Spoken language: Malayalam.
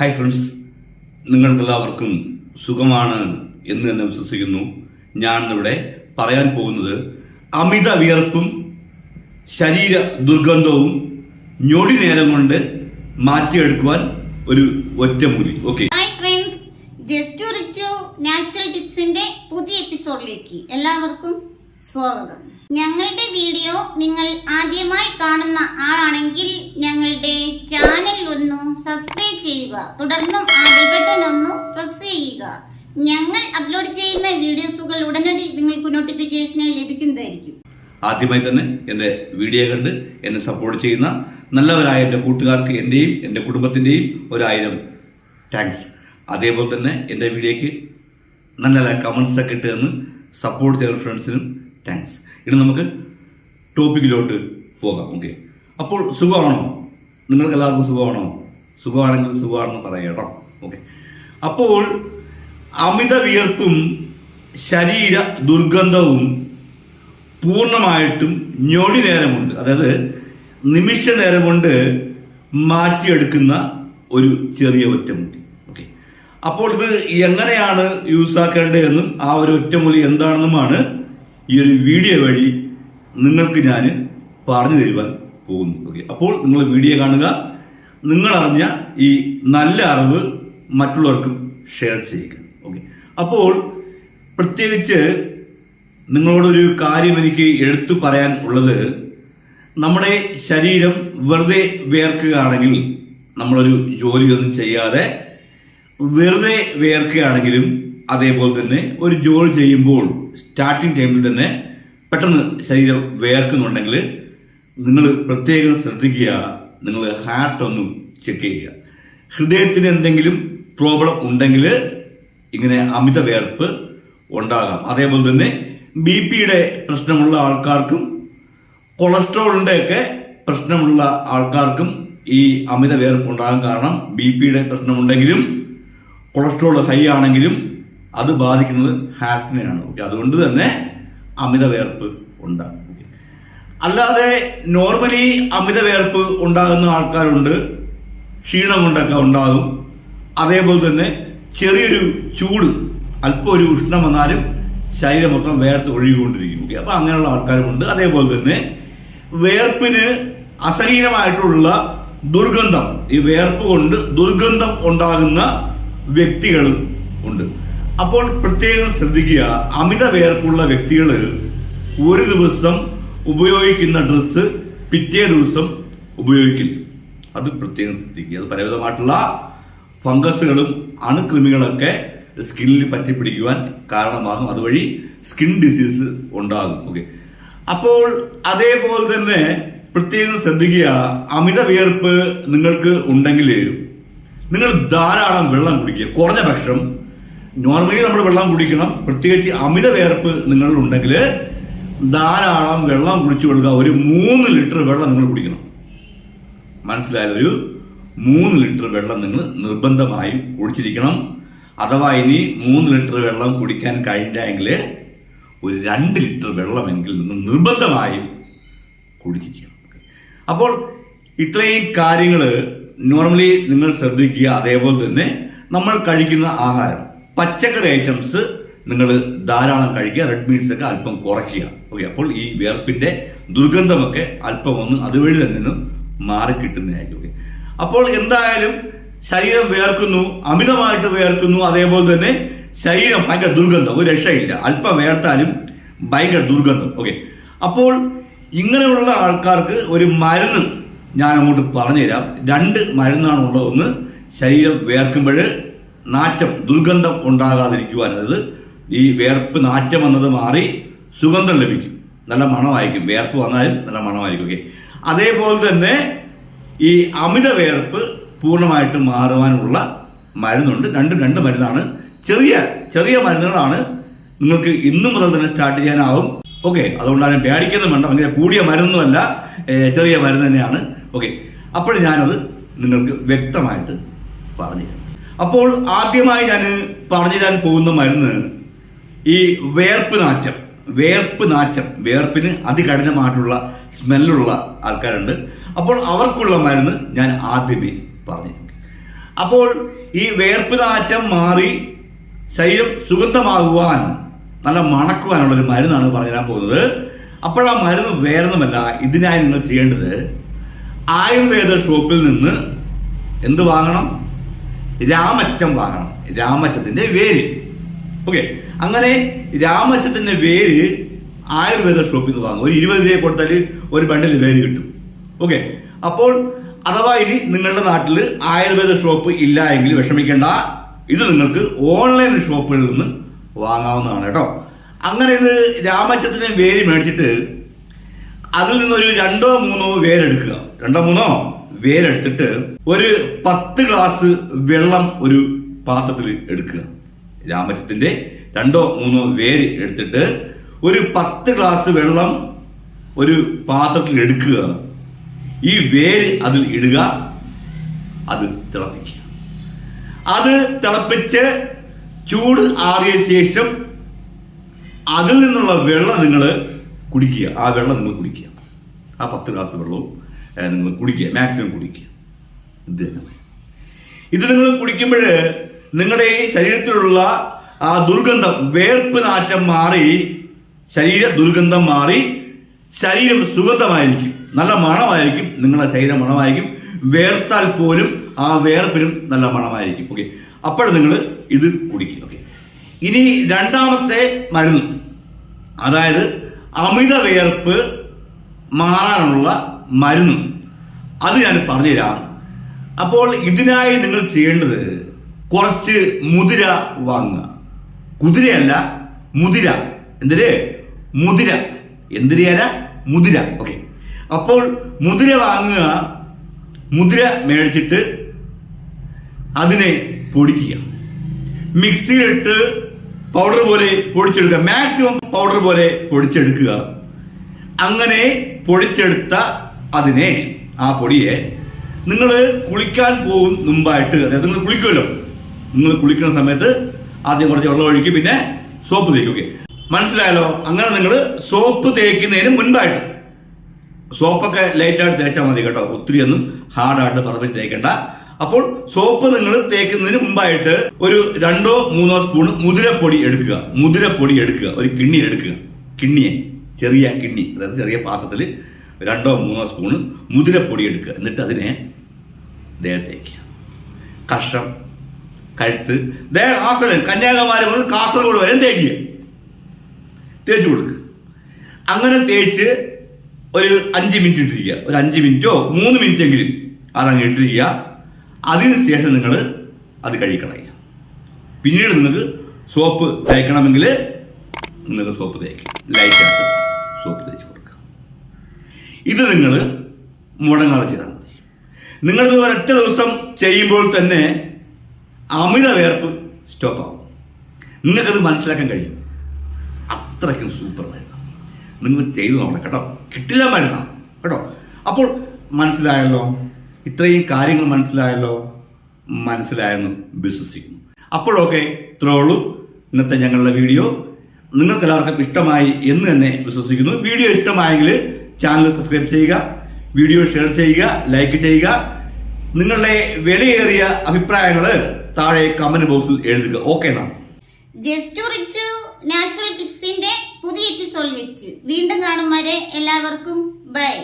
ഹായ് ഫ്രണ്ട്സ് നിങ്ങൾക്കെല്ലാവർക്കും സുഖമാണ് എന്ന് തന്നെ വിശ്വസിക്കുന്നു. ഞാൻ ഇവിടെ പറയാൻ പോകുന്നത് അമിത വിയർപ്പും ശരീര ദുർഗന്ധവും ഞൊടി നേരം കൊണ്ട് മാറ്റിയെടുക്കുവാൻ ഒരു ഒറ്റമൂലി. ഓക്കെ ജസ്റ്റ് നാച്ചുറൽ ടിപ്സിന്റെ പുതിയ എപ്പിസോഡിലേക്ക് എല്ലാവർക്കും സ്വാഗതം. ഞങ്ങളുടെ വീഡിയോ നിങ്ങൾ ആദ്യമായി കാണുന്ന ആളാണെങ്കിൽ ഞങ്ങളുടെ ചാനൽ ഒന്ന് സബ്സ്ക്രൈബ് ചെയ്യുക. തുടർന്നും ആ ബട്ടൺ ഒന്ന് പ്രസ് ചെയ്യുക. ഞങ്ങൾ അപ്ലോഡ് ചെയ്യുന്ന വീഡിയോസുകൾ ഉടനടി നിങ്ങൾക്ക് നോട്ടിഫിക്കേഷനായി ലഭിക്കുന്നതായിരിക്കും. ആദ്യമായി തന്നെ എന്റെ വീഡിയോ കണ്ട് എന്നെ സപ്പോർട്ട് ചെയ്യുന്ന നല്ലവരായ എന്റെ കൂട്ടുകാർക്ക് എന്റെയും എന്റെ കുടുംബത്തിന്റെയും ഒരായിരം താങ്ക്സ് അതേപോലെ തന്നെ എന്റെ വീഡിയോയ്ക്ക് നല്ല നല്ല കമൻസ് ഒക്കെ ഇട്ട് തന്ന് സപ്പോർട്ട് ചെയ്ത ഫ്രണ്ട്സിനും താങ്ക്സ് ഇനി നമുക്ക് ടോപ്പിക്കിലോട്ട് പോകാം ഓക്കെ അപ്പോൾ സുഖമാണോ? നിങ്ങൾക്ക് എല്ലാവർക്കും സുഖമാണോ? സുഖമാണെങ്കിൽ സുഖമാണെന്ന് പറയണം ഓക്കെ അപ്പോൾ അമിത വിയർപ്പും ശരീര ദുർഗന്ധവും പൂർണമായിട്ടും ഞൊടി നേരം കൊണ്ട് അതായത് നിമിഷ നേരം കൊണ്ട് മാറ്റിയെടുക്കുന്ന ഒരു ചെറിയ ഒറ്റമുടി ഓക്കെ അപ്പോൾ ഇത് എങ്ങനെയാണ് യൂസ് ആക്കേണ്ടതെന്നും ആ ഒരു ഒറ്റമൂലി എന്താണെന്നുമാണ് ഈ ഒരു വീഡിയോ വഴി നിങ്ങൾക്ക് ഞാൻ പറഞ്ഞു തരുവാൻ പോകുന്നു. ഓക്കെ അപ്പോൾ നിങ്ങൾ വീഡിയോ കാണുക. നിങ്ങൾ അറിഞ്ഞ ഈ നല്ല അറിവ് മറ്റുള്ളവർക്കും ഷെയർ ചെയ്യുക. ഓക്കെ അപ്പോൾ പ്രത്യേകിച്ച് നിങ്ങളോടൊരു കാര്യം എനിക്ക് എടുത്തു പറയാൻ ഉള്ളത് നമ്മുടെ ശരീരം വെറുതെ വേർക്കുകയാണെങ്കിൽ നമ്മളൊരു ജോലിയൊന്നും ചെയ്യാതെ വെറുതെ വേർക്കുകയാണെങ്കിലും അതേപോലെ തന്നെ ഒരു ജോലി ചെയ്യുമ്പോൾ സ്റ്റാർട്ടിങ് ടൈമിൽ തന്നെ പെട്ടെന്ന് ശരീരം വേർക്കുന്നുണ്ടെങ്കിൽ നിങ്ങൾ പ്രത്യേകം ശ്രദ്ധിക്കുക. നിങ്ങൾ ഹാർട്ട് ഒന്ന് ചെക്ക് ചെയ്യുക. ഹൃദയത്തിന് എന്തെങ്കിലും പ്രോബ്ലം ഉണ്ടെങ്കിൽ ഇങ്ങനെ അമിത വേർപ്പ് ഉണ്ടാകാം. അതേപോലെ തന്നെ ബി പിയുടെ പ്രശ്നമുള്ള ആൾക്കാർക്കും കൊളസ്ട്രോളിന്റെയൊക്കെ പ്രശ്നമുള്ള ആൾക്കാർക്കും ഈ അമിത വേർപ്പ് ഉണ്ടാകാൻ കാരണം ബി പിയുടെ പ്രശ്നമുണ്ടെങ്കിലും കൊളസ്ട്രോൾ ഹൈ ആണെങ്കിലും അത് ബാധിക്കുന്നത് ഹാർട്ടിനെയാണ് ഓക്കെ അതുകൊണ്ട് തന്നെ അമിത വേർപ്പ് ഉണ്ടാകും. അല്ലാതെ നോർമലി അമിത വേർപ്പ് ഉണ്ടാകുന്ന ആൾക്കാരുണ്ട്. ക്ഷീണം കൊണ്ടൊക്കെ ഉണ്ടാകും. അതേപോലെ തന്നെ ചെറിയൊരു ചൂട് അല്പം ഒരു ഉഷ്ണം വന്നാലും ശരീരം മൊത്തം വേർത്ത് ഒഴുകിക്കൊണ്ടിരിക്കും. ഓക്കെ അപ്പൊ അങ്ങനെയുള്ള ആൾക്കാരുമുണ്ട്. അതേപോലെ തന്നെ വേർപ്പിന് അസഹീനമായിട്ടുള്ള ദുർഗന്ധം ഈ വേർപ്പ് കൊണ്ട് ദുർഗന്ധം ഉണ്ടാകുന്ന വ്യക്തികളും ഉണ്ട്. അപ്പോൾ പ്രത്യേകം ശ്രദ്ധിക്കുക അമിത വേർപ്പുള്ള വ്യക്തികൾ ഒരു ദിവസം ഉപയോഗിക്കുന്ന ഡ്രസ്സ് പിറ്റേ ദിവസം ഉപയോഗിക്കില്ല അത് പ്രത്യേകം ശ്രദ്ധിക്കുക. അത് പലവിധമായിട്ടുള്ള ഫംഗസുകളും അണുക്രിമികളൊക്കെ സ്കിന്നിൽ പറ്റിപ്പിടിക്കുവാൻ കാരണമാകും. അതുവഴി സ്കിൻ ഡിസീസ് ഉണ്ടാകും. ഓക്കെ അപ്പോൾ അതേപോലെ തന്നെ പ്രത്യേകം ശ്രദ്ധിക്കുക അമിത വിയർപ്പ് നിങ്ങൾക്ക് ഉണ്ടെങ്കിൽ നിങ്ങൾ ധാരാളം വെള്ളം കുടിക്കുക. കുറഞ്ഞ പക്ഷം നോർമലി നമ്മൾ വെള്ളം കുടിക്കണം. പ്രത്യേകിച്ച് അമിത വേർപ്പ് നിങ്ങൾ ഉണ്ടെങ്കിൽ ധാരാളം വെള്ളം കുടിച്ചു കൊടുക്കുക. ഒരു മൂന്ന് ലിറ്റർ വെള്ളം നിങ്ങൾ കുടിക്കണം. മനസ്സിലായ ഒരു മൂന്ന് ലിറ്റർ വെള്ളം നിങ്ങൾ നിർബന്ധമായും കുടിച്ചിരിക്കണം. അഥവാ ഇനി മൂന്ന് ലിറ്റർ വെള്ളം കുടിക്കാൻ കഴിഞ്ഞെങ്കിൽ ഒരു രണ്ട് ലിറ്റർ വെള്ളമെങ്കിൽ നിങ്ങൾ നിർബന്ധമായും കുടിച്ചിരിക്കണം. അപ്പോൾ ഇത്രയും കാര്യങ്ങൾ നോർമലി നിങ്ങൾ ശ്രദ്ധിക്കുക. അതേപോലെ തന്നെ നമ്മൾ കഴിക്കുന്ന ആഹാരം. പച്ചക്കറി ഐറ്റംസ് നിങ്ങൾ ധാരാളം കഴിക്കുക. റെഡ് മീറ്റ്സ് ഒക്കെ അല്പം കുറയ്ക്കുക. ഓക്കെ അപ്പോൾ ഈ വിയർപ്പിന്റെ ദുർഗന്ധമൊക്കെ അല്പം ഒന്ന് അതുവഴി തന്നെ മാറി കിട്ടുന്നതായിരിക്കും. ഓക്കെ അപ്പോൾ എന്തായാലും ശരീരം വിയർക്കുന്നു അമിതമായിട്ട് വിയർക്കുന്നു അതേപോലെ തന്നെ ശരീരം ഭയങ്കര ദുർഗന്ധം ഒരു രക്ഷയില്ല. അല്പം വേർത്താലും ഭയങ്കര ദുർഗന്ധം. ഓക്കെ അപ്പോൾ ഇങ്ങനെയുള്ള ആൾക്കാർക്ക് ഒരു മരുന്ന് ഞാൻ അങ്ങോട്ട് പറഞ്ഞുതരാം. രണ്ട് മരുന്നാണ് ഉള്ളത് ഒന്ന് ശരീരം വേർക്കുമ്പോൾ നാറ്റം ദുർഗന്ധം ഉണ്ടാകാതിരിക്കുവാൻ അതായത് ഈ വേർപ്പ് നാറ്റം വന്നത് മാറി സുഗന്ധം ലഭിക്കും. നല്ല മണമായിരിക്കും. വേർപ്പ് വന്നാലും നല്ല മണമായിരിക്കും. ഓക്കെ. അതേപോലെ തന്നെ ഈ അമിത വേർപ്പ് പൂർണമായിട്ട് മാറുവാനുള്ള മരുന്നുണ്ട്. രണ്ടും രണ്ട് മരുന്നാണ്. ചെറിയ ചെറിയ മരുന്നുകളാണ് നിങ്ങൾക്ക് ഇന്നു മുതൽ തന്നെ സ്റ്റാർട്ട് ചെയ്യാനാവും. ഓക്കെ. അതുകൊണ്ടാണ് പേടിക്കൊന്നും വേണ്ട. അങ്ങനെ കൂടിയ മരുന്നൊന്നുമല്ല. ചെറിയ മരുന്ന് തന്നെയാണ്. ഓക്കെ. അപ്പോൾ ഞാനത് നിങ്ങൾക്ക് വ്യക്തമായിട്ട് പറഞ്ഞു അപ്പോൾ ആദ്യമായി ഞാൻ പറഞ്ഞു തരാൻ പോകുന്ന മരുന്ന് ഈ വേർപ്പ് നാറ്റം വേർപ്പ് നാറ്റം. വേർപ്പിന് അതികഠിനമായിട്ടുള്ള സ്മെല്ലുള്ള ആൾക്കാരുണ്ട്. അപ്പോൾ അവർക്കുള്ള മരുന്ന് ഞാൻ ആദ്യമേ പറഞ്ഞു. അപ്പോൾ ഈ വേർപ്പ് നാറ്റം മാറി ശരീരം സുഗന്ധമാകുവാൻ നല്ല മണക്കുവാനുള്ള ഒരു മരുന്നാണ് പറഞ്ഞു തരാൻ പോകുന്നത്. അപ്പോൾ ആ മരുന്ന് വേറൊന്നുമല്ല ഇതിനായി നിങ്ങൾ ചെയ്യേണ്ടത് ആയുർവേദ ഷോപ്പിൽ നിന്ന് എന്ത് വാങ്ങണം? രാമച്ചം വാങ്ങണം. രാമച്ചത്തിന്റെ വേര്. ഓക്കെ അങ്ങനെ രാമച്ചത്തിന്റെ വേര് ആയുർവേദ ഷോപ്പിൽ നിന്ന് വാങ്ങും. ഒരു ഇരുപത് രൂപ കൊടുത്താൽ ഒരു ബണ്ടിൽ വേര് കിട്ടും. ഓക്കെ അപ്പോൾ അഥവാ ഇനി നിങ്ങളുടെ നാട്ടിൽ ആയുർവേദ ഷോപ്പ് ഇല്ല എങ്കിൽ വിഷമിക്കേണ്ട. ഇത് നിങ്ങൾക്ക് ഓൺലൈൻ ഷോപ്പുകളിൽ നിന്ന് വാങ്ങാവുന്നതാണ് കേട്ടോ. അങ്ങനെ ഇത് രാമച്ചത്തിന്റെ വേര് മേടിച്ചിട്ട് അതിൽ നിന്നൊരു രണ്ടോ മൂന്നോ വേരെടുക്കുക രണ്ടോ മൂന്നോ? വേരെടുത്തിട്ട് ഒരു പത്ത് ഗ്ലാസ് വെള്ളം ഒരു പാത്രത്തിൽ എടുക്കുക. രാമറ്റത്തിന്റെ രണ്ടോ മൂന്നോ വേര് എടുത്തിട്ട് ഒരു പത്ത് ഗ്ലാസ് വെള്ളം ഒരു പാത്രത്തിൽ എടുക്കുക. ഈ വേര് അതിൽ ഇടുക. അത് തിളപ്പിക്കുക. അത് തിളപ്പിച്ച് ചൂട് ആറിയ ശേഷം അതിൽ നിന്നുള്ള വെള്ളം നിങ്ങൾ കുടിക്കുക. ആ വെള്ളം നിങ്ങൾ കുടിക്കുക. ആ പത്ത് ഗ്ലാസ് വെള്ളവും നിങ്ങൾ കുടിക്കുക. മാക്സിമം കുടിക്കുക. ഇത് ഇത് നിങ്ങൾ കുടിക്കുമ്പോൾ നിങ്ങളുടെ ഈ ശരീരത്തിലുള്ള ആ ദുർഗന്ധം വേർപ്പ് നാറ്റം മാറി ശരീര ദുർഗന്ധം മാറി ശരീരം സുഗന്ധമായിരിക്കും. നല്ല മണമായിരിക്കും. നിങ്ങളുടെ ശരീരം മണമായിരിക്കും. വേർത്താൽ പോലും ആ വേർപ്പിനും നല്ല മണമായിരിക്കും. ഓക്കെ അപ്പോൾ നിങ്ങൾ ഇത് കുടിക്കും ഓക്കെ ഇനി രണ്ടാമത്തെ മരുന്ന്. അതായത് അമിത വേർപ്പ് മാറാനുള്ള മരുന്ന്. അത് ഞാൻ പറഞ്ഞുതരാം. അപ്പോൾ ഇതിനായി നിങ്ങൾ ചെയ്യേണ്ടത് കുറച്ച് മുതിര വാങ്ങുക. കുതിരയല്ല മുതിര. എന്തിന് മുതിര. എന്തിരയല്ല മുതിര. ഓക്കെ. അപ്പോൾ മുതിര വാങ്ങുക മുതിര മേടിച്ചിട്ട് അതിനെ പൊടിക്കുക. മിക്സിയിലിട്ട് പൗഡർ പോലെ പൊടിച്ചെടുക്കുക. മാക്സിമം പൗഡർ പോലെ പൊടിച്ചെടുക്കുക. അങ്ങനെ പൊടിച്ചെടുത്ത അതിനെ ആ പൊടിയെ നിങ്ങൾ കുളിക്കാൻ പോകും മുമ്പായിട്ട്. അതായത് നിങ്ങൾ കുളിക്കുമല്ലോ. നിങ്ങൾ കുളിക്കുന്ന സമയത്ത് ആദ്യം കുറച്ച് വെള്ളം ഒഴിക്കും പിന്നെ സോപ്പ് തേക്കുക മനസ്സിലായല്ലോ? അങ്ങനെ നിങ്ങൾ സോപ്പ് തേക്കുന്നതിന് മുൻപായിട്ട്. സോപ്പൊക്കെ ലൈറ്റായിട്ട് തേച്ചാൽ മതി കേട്ടോ. ഒത്തിരി ഒന്നും ഹാർഡായിട്ട് പറമ്പിൽ തേക്കേണ്ട. അപ്പോൾ സോപ്പ് നിങ്ങൾ തേക്കുന്നതിന് മുമ്പായിട്ട് ഒരു രണ്ടോ മൂന്നോ സ്പൂൺ മുതിരപ്പൊടി എടുക്കുക. മുതിരപ്പൊടി എടുക്കുക. ഒരു കിണ്ണി എടുക്കുക. കിണ്ണിയെ. ചെറിയ കിണ്ണി. അതായത് ചെറിയ പാത്രത്തിൽ രണ്ടോ മൂന്നോ സ്പൂണ് മുതിരപ്പൊടി എടുക്കുക. എന്നിട്ട് അതിനെ ദേഹത്തേക്ക്. കഷ്ടം കഴുത്ത് ആസനം കന്യാകുമാരി മുതൽ കാസർഗോഡ് വരെ തേക്കുക തേച്ച് കൊടുക്കുക അങ്ങനെ തേച്ച് ഒരു അഞ്ച് മിനിറ്റ് ഇട്ടിരിക്കുക. ഒരു അഞ്ച് മിനിറ്റോ മൂന്ന് മിനിറ്റ് എങ്കിലും അതങ്ങ് ഇട്ടിരിക്കുക. അതിന് ശേഷം നിങ്ങൾ അത് കഴിക്കണം പിന്നീട് നിങ്ങൾക്ക് സോപ്പ് തേക്കണമെങ്കിൽ നിങ്ങൾക്ക് സോപ്പ് തേക്കും. ലൈറ്റായിട്ട് സോപ്പ് തേച്ച് കൊടുക്കുക ഇത് നിങ്ങൾ മുടങ്ങാതെ ചെയ്താൽ മതി. നിങ്ങളിത് ഒരൊറ്റ ദിവസം ചെയ്യുമ്പോൾ തന്നെ അമിത വേർപ്പ് സ്റ്റോപ്പാവും നിങ്ങൾക്കത് മനസ്സിലാക്കാൻ കഴിയും. അത്രയ്ക്കും സൂപ്പർ വേണം നിങ്ങൾ ചെയ്തു നോക്കണം കേട്ടോ. കിട്ടില്ല മരുന്നാണ് കേട്ടോ. അപ്പോൾ മനസ്സിലായല്ലോ? ഇത്രയും കാര്യങ്ങൾ മനസ്സിലായല്ലോ? മനസ്സിലായെന്ന് വിശ്വസിക്കുന്നു. അപ്പോഴൊക്കെ ഇത്രേ ഉള്ളൂ. ഇന്നത്തെ ഞങ്ങളുടെ വീഡിയോ. നിങ്ങൾക്ക് എല്ലാവർക്കും ഇഷ്ടമായി എന്ന് തന്നെ വിശ്വസിക്കുന്നു. വീഡിയോ ഇഷ്ടമായെങ്കിൽ ചാനൽ സബ്സ്ക്രൈബ് ചെയ്യുക വീഡിയോ ഷെയർ ചെയ്യുക ലൈക്ക് ചെയ്യുക. നിങ്ങളുടെ വിലയേറിയ അഭിപ്രായങ്ങൾ താഴെ കമന്റ് ബോക്സിൽ എഴുതുക. ഓക്കെ എന്നാ? ജസ്റ്റ് നാച്ചുറൽ ടിപ്സിന്റെ പുതിയ എപ്പിസോഡ് വെച്ച്. വീണ്ടും കാണും വരെ എല്ലാവർക്കും. ബൈ